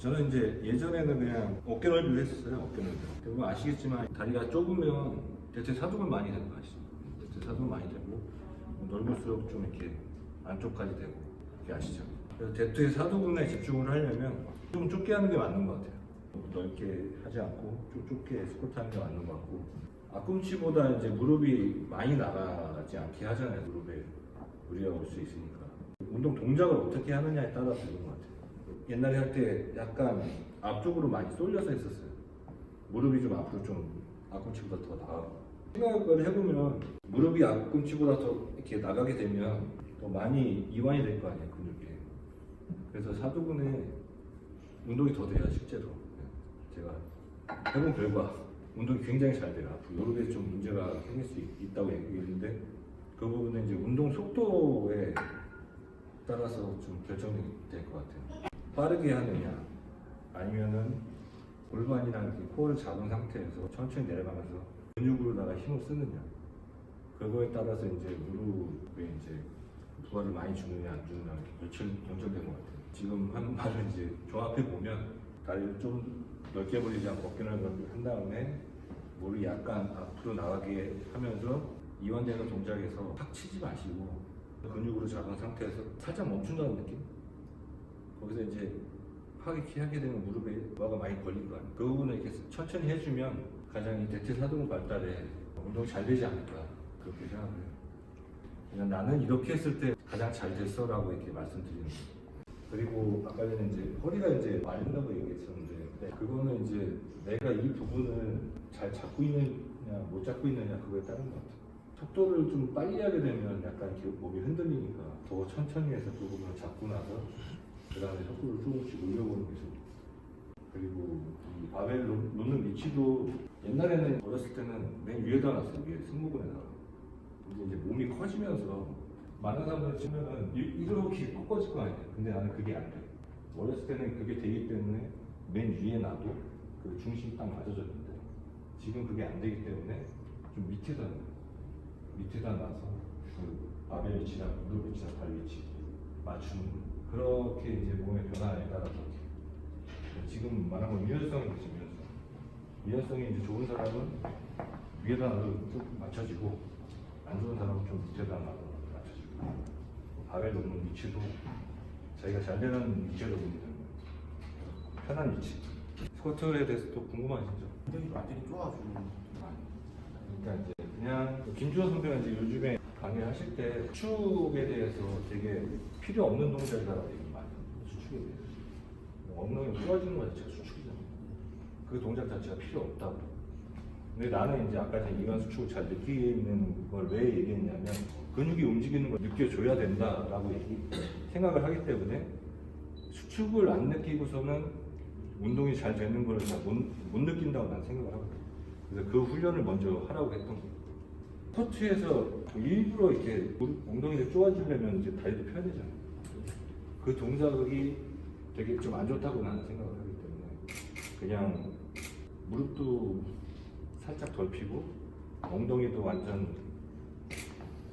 저는 이제 예전에는 그냥 어깨 넓이로 했었어요. 어깨 넓이. 그리고 아시겠지만 다리가 좁으면 대퇴 사동을 많이 되는 거 아시죠? 대퇴 사동 많이 되고 넓을수록 좀 이렇게 안쪽까지 되고 이렇게 아시죠? 그래서 대퇴 사두근에 집중을 하려면 좀 좁게 하는 게 맞는 것 같아요. 넓게 하지 않고 좀 좁게 스쿼트 하는 게 맞는 것 같고 앞꿈치보다 이제 무릎이 많이 나가지 않게 하잖아요. 무릎에 무리가 올 수 있으니까. 운동 동작을 어떻게 하느냐에 따라 다른 것 같아요. 옛날에 할 때 약간 앞쪽으로 많이 쏠려서 했었어요. 무릎이 좀 앞으로 좀 앞꿈치보다 더 나가고. 생각을 해보면 무릎이 앞꿈치보다 더 이렇게 나가게 되면 더 많이 이완이 될 거 아니에요, 근육이. 그래서 사두근에 운동이 더 돼요, 실제로. 제가 해본 결과 운동이 굉장히 잘 돼요. 앞으로 무릎에 좀 문제가 생길 수 있, 다고 얘기했는데 그 부분은 이제 운동 속도에 따라서 좀 결정될 것 같아요. 빠르게 하느냐 아니면은 골반이랑 이렇게 코어를 잡은 상태에서 천천히 내려가면서 근육으로다가 힘을 쓰느냐 그거에 따라서 이제 무릎에 이제 부하를 많이 주느냐 안 주느냐 이렇게 결정, 결정된 것 같아요. 지금 한 말을 이제 종합해 보면 다리를 좀 넓게 벌리지 않고 어깨를 넓게 한 다음에 무릎이 약간 앞으로 나가게 하면서 이완되는 동작에서 팍 치지 마시고 근육으로 잡은 상태에서 살짝 멈춘다는 느낌? 거기서 이제 확 이렇게 하게 되면 무릎에 뭐가 많이 거 아니에요. 그 부분을 이렇게 천천히 해주면 가장 이 대퇴 사동 발달에 운동이 잘 되지 않을까 그렇게 생각을 해요. 그냥 나는 이렇게 했을 때 가장 잘 됐어라고 이렇게 말씀드리는 거예요. 그리고 아까 전에 이제 허리가 이제 말린다고 얘기했었는데 네, 그거는 이제 내가 이 부분을 잘 잡고 있느냐 못 잡고 있느냐 그거에 따른 것 같아요. 속도를 좀 빨리 하게 되면 약간 몸이 흔들리니까 더 천천히 해서 그 부분을 잡고 나서 그 다음에 속도를 조금씩 올려보는 게 좋고 그리고 이 바벨 놓- 놓는 위치도 옛날에는 어렸을 때는 맨 위에다 놨어요 위에 승모근에다가 근데 이제 몸이 커지면서 많은 사람들 치면은 이- 이렇게 꺾어질 거 아니에요 근데 나는 그게 안 돼. 어렸을 때는 그게 되기 때문에 맨 위에 놔도 그 중심이 딱 맞아졌는데 지금 그게 안 되기 때문에 좀 밑에다 놔요. 밑에다 놔서 그 바벨 위치랑 무릎 위치랑 발 위치 맞추는 거. 그렇게 이제 몸의 변화에 따라서 지금 말한 건 유연성이겠죠 유연성. 유연성이 이제 좋은 사람은 위에다 좀 맞춰지고 안 좋은 사람은 좀 밑에다 맞춰지고 바벨 놓는 위치도 자기가 잘 되는 위치로 놓는 거예요. 편한 위치. 스쿼트에 대해서 또 궁금하시죠? 굉장히 완전히 쪼아주는 그러니까 이제 그냥 김주호 선배가 이제 요즘에 강의하실 때 수축에 대해서 되게 필요 없는 동작이라고 얘기 많이 해요. 수축에 대해서 엉덩이 부러지는 거 자체가 수축이잖아. 그 동작 자체가 필요 없다고. 근데 나는 이제 아까 전에 이완 수축을 잘 느끼는 걸 왜 얘기했냐면 근육이 움직이는 걸 느껴줘야 된다라고 얘기, 생각을 하기 때문에 수축을 안 느끼고서는 운동이 잘 되는 걸 잘못 못 느낀다고 난 생각을 하거든. 그래서 그 훈련을 먼저 하라고 했던 거예요. 스쿼트에서 일부러 이렇게 엉덩이를 쪼아주려면 이제 다리도 펴야 되잖아요. 그 동작이 되게 좀 안 좋다고 나는 생각을 하기 때문에 그냥 무릎도 살짝 덜 피고 엉덩이도 완전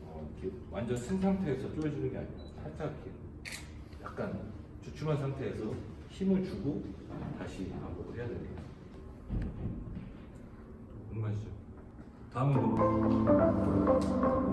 어, 이렇게 완전 쓴 상태에서 쪼여주는 게 아니라 살짝 이렇게 약간 주춤한 상태에서 힘을 주고 다시 반복을 해야 됩니다. 궁금하시죠? 다음 운동. Thank you.